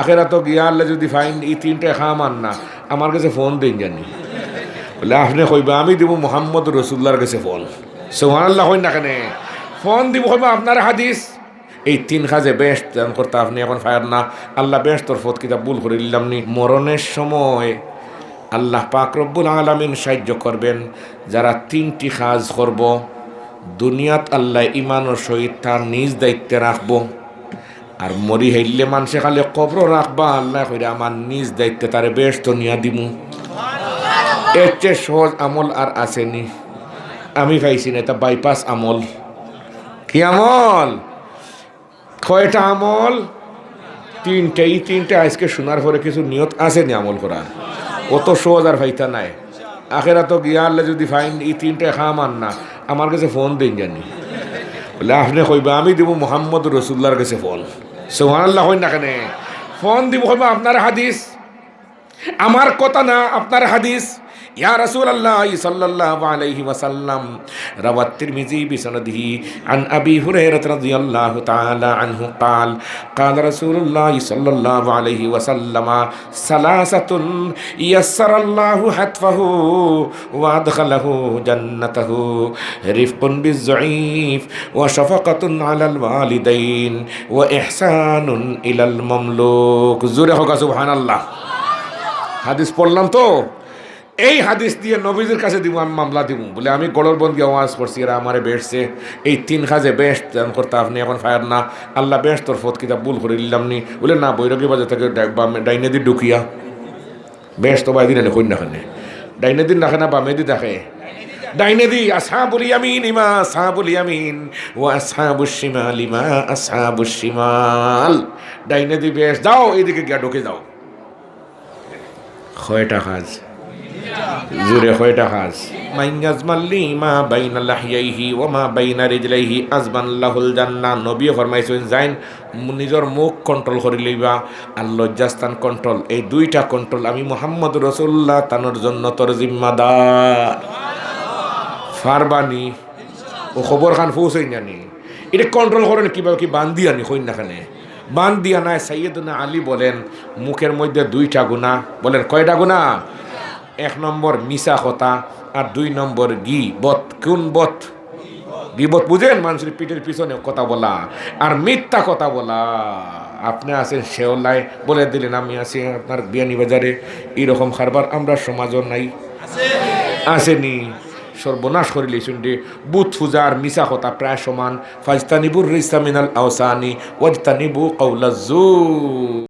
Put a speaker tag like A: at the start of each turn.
A: আখেরা তো গিয়া আল্লাহ যদি ফাইন, এই তিনটে খাম আন না, আমার কাছে ফোন দিন জানি। বলে, আপনি কইবা, আমি দিব মোহাম্মদ রসুল্লার কাছে ফোন। সোহান আল্লাহ হই না কেন? ফোন দিব কইবা, আপনার হাদিস? এই তিন খাজে বেশ দান করতে আপনি এখন ফায়ার না, আল্লাহ বেশ তোর ফত কিতাব ভুল করে দিলাম নি। মরণের সময় আল্লাহ পাক রব্বুল আলমিন সাহায্য করবেন, যারা তিনটি কাজ করব, দুনিয়াত আল্লাহ ইমানোর সহিত তার নিজ দায়িত্বে রাখব। আর মরি হইলে মানুষে খালি কবর রাখবা, আল্লাহ কইরা আমার নিজ দায়িত্বে তারে বেশ তো নিয়া দিমু। এর চেয়ে সহজ আমল আর আসেনি। আমি পাইছি না, এটা বাইপাস আমল। কি আমল? কয়টা আমল? তিনটে এই তিনটে, আজকে শোনার পরে কিছু নিয়ত আসেনি আমল করা অত সহজ আর ভাইতা নাই। আখেরা তো গিয়া আল্লাহ যদি ফাইন, এই তিনটে খাম আন না, আমার কাছে ফোন দিন জানি। বলে, আপনি কইবা, আমি দিব মোহাম্মদ রসুল্লার কাছে ফোন। সোহান হইন হই না কেন? ফোন দিব আপনার হাদিস। আমার কথা না আপনার হাদিস। ইয়া রাসূল আল্লাহ সাল্লাল্লাহু আলাইহি ওয়াসাল্লাম রাওয়াত তিরমিজি বিসনাদিহি আন আবি হুরায়রা রাদিয়াল্লাহু তাআলা আনহু قال قال رسول الله صلى الله عليه وسلم ثلاثه يسر الله حتفه وادخله جنته رفق بالضعيف وشفقه على الوالدين واحسان الى المملوك زوره হোক সুবহানাল্লাহ হাদিস পড়লাম তো এই হাদিস দিয়ে নবীদের কাছে দিব, আমি মামলা দিব। বলে আমি গড়র বন্দি আওয়াজ করছি, এরা আমারে বেসছে এই তিন খাজে বেশ করতে আপনি এখন ফায়ার না। আল্লাহ বেশ তোর ফত কিতাব ভুল করে দিলাম নি। বলে না, বৈরগী বাজার থেকে ডাইনে দি ঢুকিয়া। বেশ তো বাইদিন এনে কন্যা খানে। ডাইনে দিন রাখে না বামে দি দেখে। ডাইনে দি আসহাবুল ইয়ামিন ইমা আসহাবুল ইয়ামিন, ও আসহাবুস শিমাল ইমা আসহাবুস শিমাল। ডাইনে দি বেশ, যাও, এইদিকে গিয়া ঢুকে যাও। কয়টা কাজ? জুড়ে কাজ মাইঙ্গাজ মাল্লি, মা নিজের মুখ কন্ট্রোল করে লইবা আর লজ্জাস্থান কন্ট্রোল এই দুইটা কন্ট্রোল আমি মোহাম্মদ রসুল্লাহ তানোর জন্য তোর জিম্মাদার। ফারবানি, ও খবর খান পৌঁছাই জানি। এটা কন্ট্রোল করেন কীভাবে কি? বান্ধি আনি কই না খানে। বান দিয়া নাই সৈয়দনা আলী বলেন, মুখের মধ্যে দুইটা গুণা বলেন, কয়টা গুণা এক নম্বর মিশা কথা আর দুই নম্বর গি বত, কোন বত? গিবত বুঝেন মানুষের পিঠের পিছনে কথা বলা আর মিথ্যা কথা বলা। আপনি আছেন শেওলায়, বলে দিলেন আমি আছি আপনার বিয়ানি বাজারে। এরকম খারবার আমরা সমাজও নাই। আসেনি। সর্বনাশ করিলে শুনতে বুথ পূজার মিশা কথা প্রায় সমান। ফাজতানিবুর রিসামিনাল আওসানি, ওয়াজতানিবু কৌলাজু